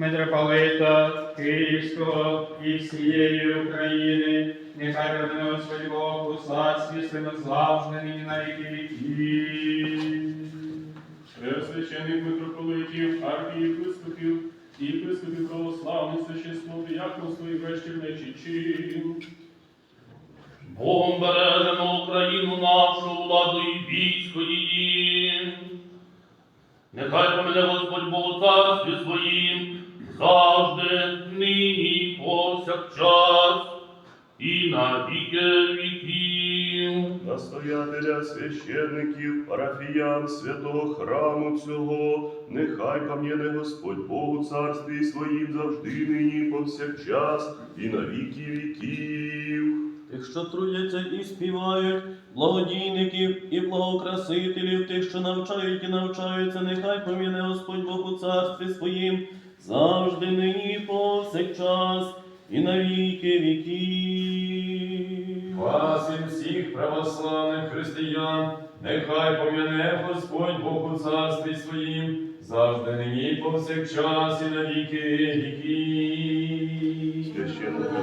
митрополита Київського і всієї України, нехай верне Господь Бог у царстві своєму завжди нині на віки віків. Пресвящених митрополитів, архієпископів, і єпископів православних священство, дияконство і вечірничий чин. Богом бережемо Україну нашу, владу і військо її. Нехай помине Господь Бог у царстві своїм, завжди, нині, повсякчас, і на віки віків. настоятеля священників, парафіян святого храму цього, нехай пам'яне Господь Бог у царстві своїм завжди нині повсякчас і на віки віків. Тих, що трудяться і співають, благодійників і благокрасителів, тих, що навчають і навчаються, нехай поміне Господь Бог у царстві своїм, завжди нині повсякчас, і на віки віків. Вас і всіх православних християн, нехай пом'яне Господь Бог у царстві своїм, завжди нині повсякчас і на віки віків. Священство,